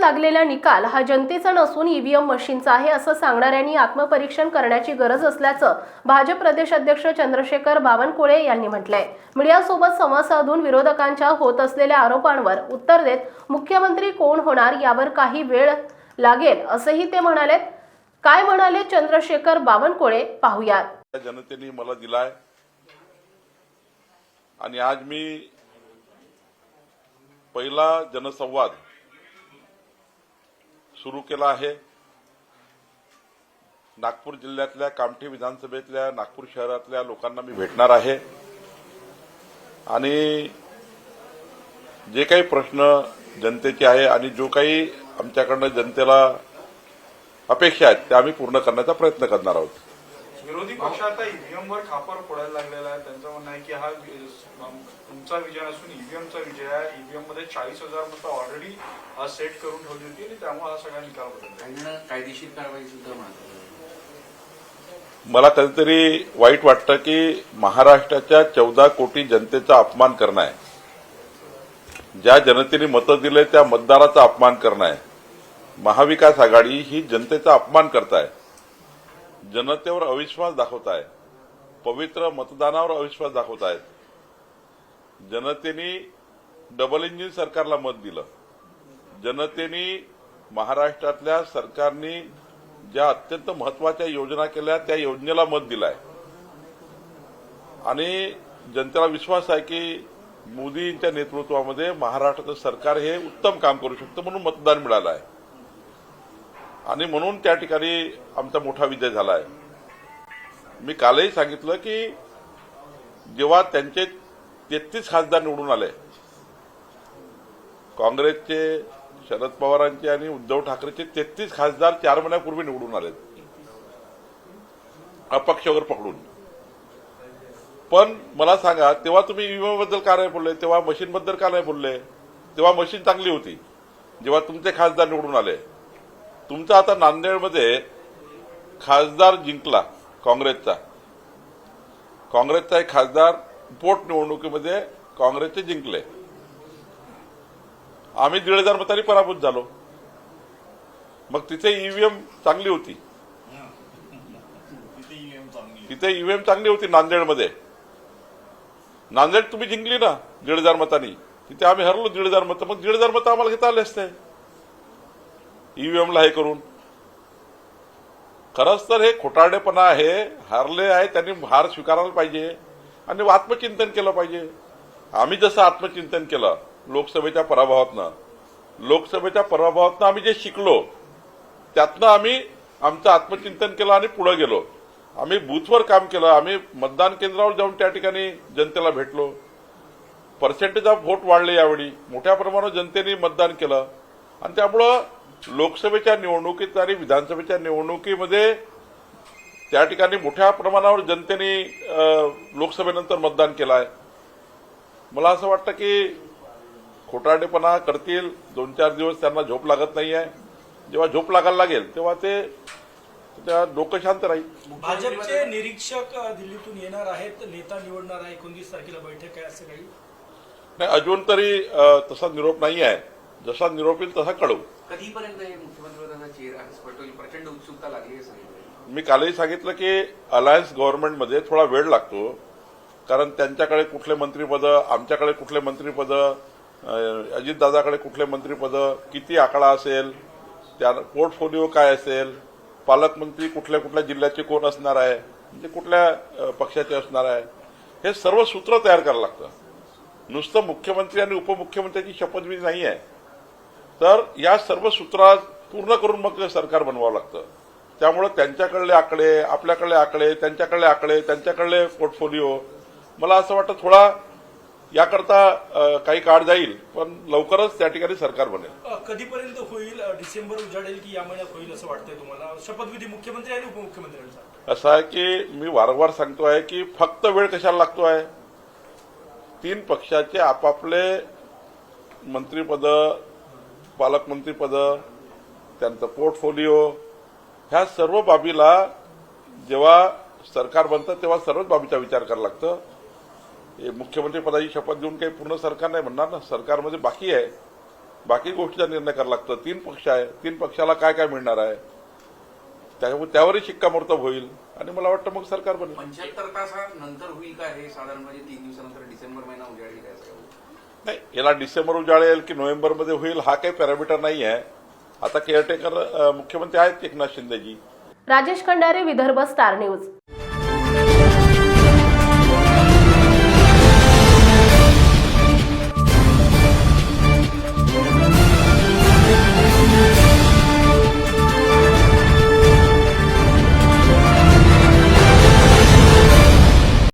लागलेला निकाल हा जनतेचा नसून ईव्हीएम मशीनचा आहे असं सांगणाऱ्यांनी आत्मपरीक्षण करण्याची गरज असल्याचं भाजप प्रदेश अध्यक्ष चंद्रशेखर बावनकुळे यांनी म्हटलंय. मीडियासोबत संवाद साधून विरोधकांच्या होत असलेल्या आरोपांवर उत्तर देत मुख्यमंत्री कोण होणार यावर काही वेळ लागेल असंही ते म्हणालेत. काय म्हणाले चंद्रशेखर बावनकुळे? पाहुयात. जनतेने मला दिलाय. आणि आज मी पहिला जनसंवाद सुरू केला आहे. नागपूर जिल्ह्यातल्या कामठी विधानसभेतल्या नागपूर शहरातल्या लोकांना मी भेटणार आहे. आणि जे काही प्रश्न जनतेचे आहे आणि जो काही आमच्याकडनं जनतेला अपेक्षा आहेत त्या आम्ही पूर्ण करण्याचा प्रयत्न करणार आहोत. विरोधी पक्ष आता ईव्हीएम वर खापर फोडायला लागलेला आहे. त्यांचं म्हणणं आहे की हा तुमचा विजय नसून ईव्हीएमचा विजय आहे. ईव्हीएममध्ये चाळीस हजार मतं ऑलरेडी सेट करून ठेवली होती आणि त्यामुळे हा सगळा निकाल बदलला. कायदेशीर कारवाई सुद्धा म्हणतात मला कधीतरी वाईट वाटतं की महाराष्ट्राच्या चौदा कोटी जनतेचा अपमान करणं आहे. ज्या जनतेने मतं दिले त्या मतदाराचा अपमान करणं आहे. महाविकास आघाडी ही जनतेचा अपमान करताय. जनतेवर अविश्वास दाखवत आहे. पवित्र मतदानावर अविश्वास दाखवत आहेत. जनतेने डबल इंजिन सरकारला मत दिलं. जनतेने महाराष्ट्रातल्या सरकारने ज्या अत्यंत महत्त्वाच्या योजना केल्या त्या योजनेला मत दिलाय. आणि जनतेला विश्वास आहे की मोदींच्या नेतृत्वामध्ये महाराष्ट्राचं सरकार हे उत्तम काम करू शकतं म्हणून मतदान मिळालं आहे. आणि म्हणून त्या ठिकाणी आमचा मोठा विजय झाला आहे मी कालही सांगितलं की जेव्हा त्यांचे तेहतीस खासदार निवडून आले काँग्रेसचे शरद पवारांचे आणि उद्धव ठाकरेचे तेहतीस खासदार चार महिन्यापूर्वी निवडून आले अपक्षवर पकडून. पण मला सांगा तेव्हा तुम्ही विम्याबद्दल का नाही बोलले? तेव्हा मशीन बद्दल का नाही बोलले? तेव्हा मशीन चांगली होती. जेव्हा तुमचे खासदार निवडून आले तुमचा आता नांदेडमध्ये खासदार जिंकला काँग्रेसचा. काँग्रेसचा एक खासदार पोटनिवडणुकीमध्ये काँग्रेसचे जिंकले. आम्ही दीड हजार मतांनी पराभूत झालो. मग तिथे ईव्हीएम चांगली होती. तिथे ईव्हीएम चांगली होती नांदेडमध्ये. नांदेड तुम्ही जिंकली ना दीड हजार मतांनी. तिथे आम्ही हरलो दीड हजार मतं. मग दीड हजार मतं आम्हाला घेता आले असते. ईव्हीएमला हे करून. खरंच तर हे खोटारडेपणा आहे हारले आहे त्यांनी हार स्वीकारायला पाहिजे आणि आत्मचिंतन केलं पाहिजे. आम्ही जसं आत्मचिंतन केलं लोकसभेच्या पराभवातनं लोकसभेच्या पराभवातनं आम्ही जे शिकलो त्यातनं आम्ही आमचं आत्मचिंतन केलं आणि पुढे गेलो. आम्ही बूथवर काम केलं आम्ही मतदान केंद्रावर जाऊन त्या ठिकाणी जनतेला भेटलो. पर्सेंटेज ऑफ व्होट वाढले यावेळी. मोठ्या प्रमाणावर जनतेने मतदान केलं. आणि त्यामुळं लोकसभेच्या निवडणुकीत आणि विधानसभेच्या निवडणुकीमध्ये त्या ठिकाणी मोठ्या प्रमाणावर जनतेने लोकसभेनंतर मतदान केलं आहे मला असं वाटतं की खोटारडेपणा करतील. दोन चार दिवस त्यांना झोप लागत नाही आहे जेव्हा झोप लागायला लागेल तेव्हा ते त्या डोकं शांत राहील. भाजपचे निरीक्षक दिल्लीतून येणार आहेत नेता निवडणार आहे एकोणतीस तारखेला बैठक आहे असं काही? नाही अजून तरी तसा निरोप नाही आहे जसा निरोप येईल तसा कळवू. प्रचंड उत्सुकता लागली मी कालही सांगितलं की अलायन्स गव्हर्नमेंटमध्ये थोडा वेळ लागतो कारण त्यांच्याकडे कुठले मंत्रीपदं आमच्याकडे कुठले मंत्रीपदं अजितदादाकडे कुठले मंत्रीपदं किती आकडा असेल त्या पोर्टफोलिओ काय असेल पालकमंत्री कुठल्या कुठल्या जिल्ह्याचे कोण असणार आहे म्हणजे कुठल्या पक्षाचे असणार आहे हे सर्व सूत्र तयार करावं लागतं. नुसतं मुख्यमंत्री आणि उपमुख्यमंत्र्याची शपथविधी नाही आहे. तर या सर्व सूत्रात पूर्ण करून मग सरकार बनवावं लागतं. त्यामुळं त्यांच्याकडले आकडे आपल्याकडले आकडे त्यांच्याकडले आकडे त्यांच्याकडले पोर्टफोलिओ. मला असं वाटतं थोडा याकरता काही काळ जाईल पण लवकरच त्या ठिकाणी सरकार बनेल. कधीपर्यंत होईल डिसेंबर उजाडेल की या महिन्यात होईल असं वाटतंय तुम्हाला? शपथविधी मुख्यमंत्री आणि उपमुख्यमंत्र्यांचा? असं आहे की मी वारंवार सांगतो आहे की फक्त वेळ कशाला लागतो आहे? तीन पक्षाचे आपापले मंत्रीपद पालकमंत्रीपद त्यांचं पोर्टफोलिओ ह्या सर्व बाबीला जेव्हा सरकार बनतं तेव्हा सर्वच बाबीचा विचार करावा लागतं. हे मुख्यमंत्री पदाची शपथ देऊन काही पूर्ण सरकार नाही म्हणणार ना. सरकारमध्ये बाकी आहे. बाकी गोष्टीचा निर्णय करावा लागतो. तीन पक्ष आहे. तीन पक्षाला काय काय मिळणार आहे? त्यामुळे त्यावरही शिक्कामोर्तब होईल. आणि मला वाटतं मग सरकार बनेल. पंच्याहत्तर तासानंतर होईल का हे साधारण म्हणजे तीन दिवसानंतर डिसेंबर महिना उजाडेल काय नाही याला डिसेंबर उजाळेल की नोव्हेंबरमध्ये होईल हा काही पॅरामीटर नाही आहे. आता केअरटेकर मुख्यमंत्री आहेत एकनाथ शिंदेजी. Rajesh Khandare Vidarbha star news.